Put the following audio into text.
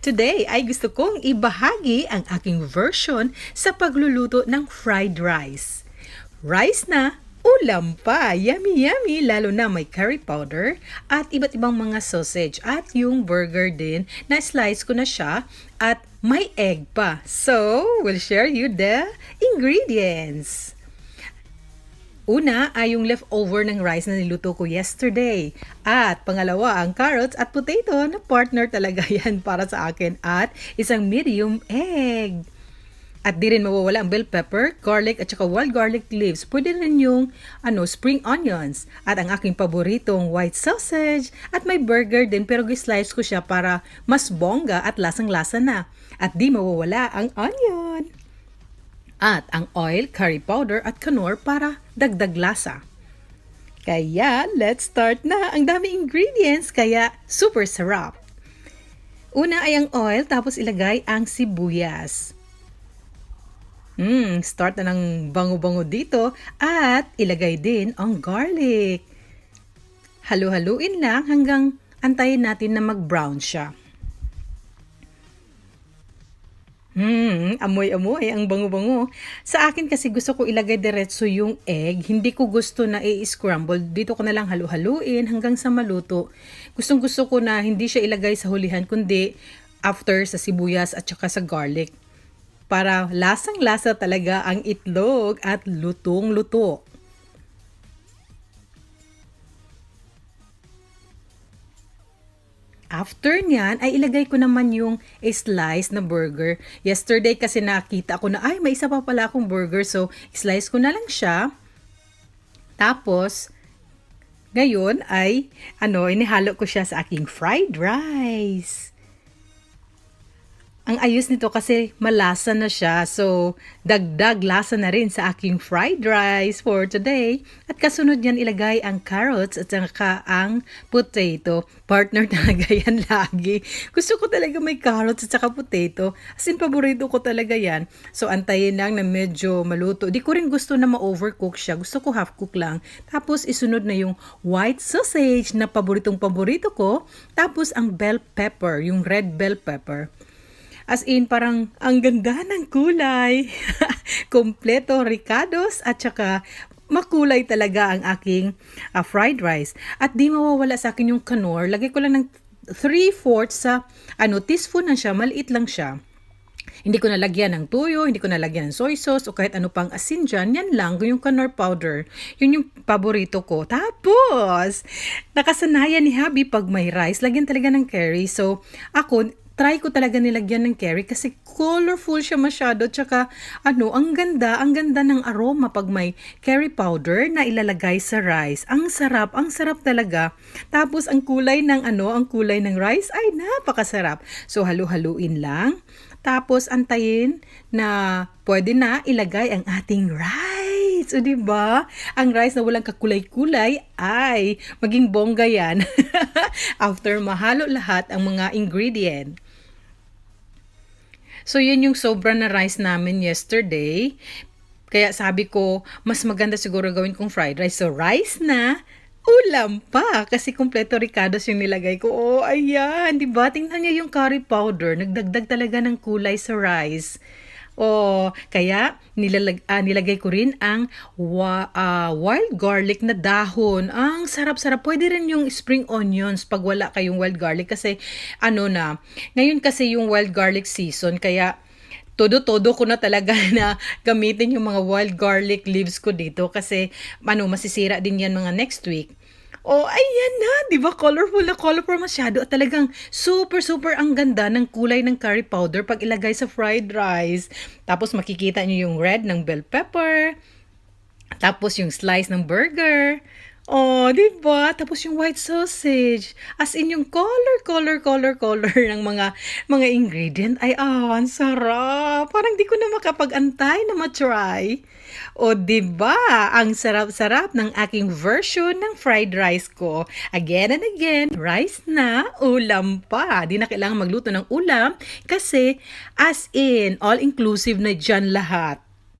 Today ay gusto kong ibahagi ang aking version sa pagluluto ng fried rice. Rice na, ulam pa, yummy yummy, lalo na may curry powder at iba't ibang mga sausage at yung burger din na slice ko na siya at may egg pa. So, we'll share you the ingredients. Una ay yung leftover ng rice na niluto ko yesterday. At pangalawa, ang carrots at potato na partner talaga yan para sa akin. At isang medium egg. At di rin mawawala ang bell pepper, garlic at saka wild garlic leaves. Pwede rin yung ano, spring onions. At ang aking paboritong white sausage. At may burger din pero slice ko siya para mas bongga at lasang-lasa na. At di mawawala ang onion at ang oil, curry powder at kanor para dagdag lasa. Kaya, let's start na. Ang dami ingredients, kaya super sarap. Una ay ang oil, tapos ilagay ang sibuyas. Hmm, start na ng bango-bango dito at ilagay din ang garlic. Halu-haluin lang hanggang antayin natin na mag-brown siya. Hmm, amoy-amoy, ang bango-bango. Sa akin kasi gusto ko ilagay diretso yung egg. Hindi ko gusto na i-scramble. Dito ko na lang halu-haluin hanggang sa maluto. Gustong gusto ko na hindi siya ilagay sa hulihan, kundi after sa sibuyas at saka sa garlic. Para lasang-lasa talaga ang itlog at lutong-luto. After niyan, ay ilagay ko naman yung slice na burger. Yesterday kasi nakita ko na, ay, may isa pa pala akong burger. So, slice ko na lang siya. Tapos, ngayon ay, ano, inihalo ko siya sa aking fried rice. Ang ayos nito kasi malasa na siya. So, dagdag lasa na rin sa aking fried rice for today. At kasunod yan ilagay ang carrots at saka ang potato. Partner talaga yan lagi. Gusto ko talaga may carrots at saka potato. As in, paborito ko talaga yan. So, antayin lang na medyo maluto. Di ko rin gusto na ma-overcook siya. Gusto ko half cook lang. Tapos, isunod na yung white sausage na paboritong paborito ko. Tapos, ang bell pepper, yung red bell pepper. As in, parang ang ganda ng kulay. Kompleto ricados at saka makulay talaga ang aking uh, fried rice. At di mawawala sa akin yung kanor. Lagay ko lang ng 3-4 sa ano, teaspoon na siya. Maliit lang siya. Hindi ko nalagyan ng tuyo, hindi ko nalagyan ng soy sauce o kahit ano pang asin dyan. Yan lang, yung kanor powder. Yun yung paborito ko. Tapos, nakasanayan ni Habi pag may rice, lagyan talaga ng curry. So, ako, try ko talaga nilagyan ng curry kasi colorful siya masyado. Tsaka, ano, ang ganda, ang ganda ng aroma pag may curry powder na ilalagay sa rice. Ang sarap, ang sarap talaga. Tapos, ang kulay ng, ano, ang kulay ng rice ay napakasarap. So, halu-haluin lang. Tapos, antayin na pwede na ilagay ang ating rice. O, diba? Ang rice na walang kakulay-kulay ay maging bongga yan. After mahalo lahat ang mga ingredient. So, yun yung sobra na rice namin yesterday. Kaya sabi ko, mas maganda siguro gawin kong fried rice. So, rice na, ulam pa. Kasi kompleto ricados yung nilagay ko. Oh, ayan. Diba? Tingnan niyo yung curry powder. Nagdagdag talaga ng kulay sa rice. Oh, kaya nilalag, ah, nilagay ko rin ang wa, ah, wild garlic na dahon. Ang sarap-sarap. Pwede rin yung spring onions pag wala kayong wild garlic kasi ano na. Ngayon kasi yung wild garlic season kaya todo-todo ko na talaga na gamitin yung mga wild garlic leaves ko dito kasi ano masisira din yan mga next week. Oh, ayan na, 'di ba? Colorful na colorful masyado at talagang super super ang ganda ng kulay ng curry powder pag ilagay sa fried rice. Tapos makikita niyo yung red ng bell pepper. Tapos yung slice ng burger. Oh, 'di ba? Tapos yung white sausage. As in yung color, color, color, color ng mga mga ingredient ay ah, ang sarap. Parang di ko na makapag-antay na ma-try. O 'di ba? Ang sarap-sarap ng aking version ng fried rice ko. Again and again, rice na, ulam pa. Di na kailangan magluto ng ulam kasi as in all-inclusive na dyan lahat.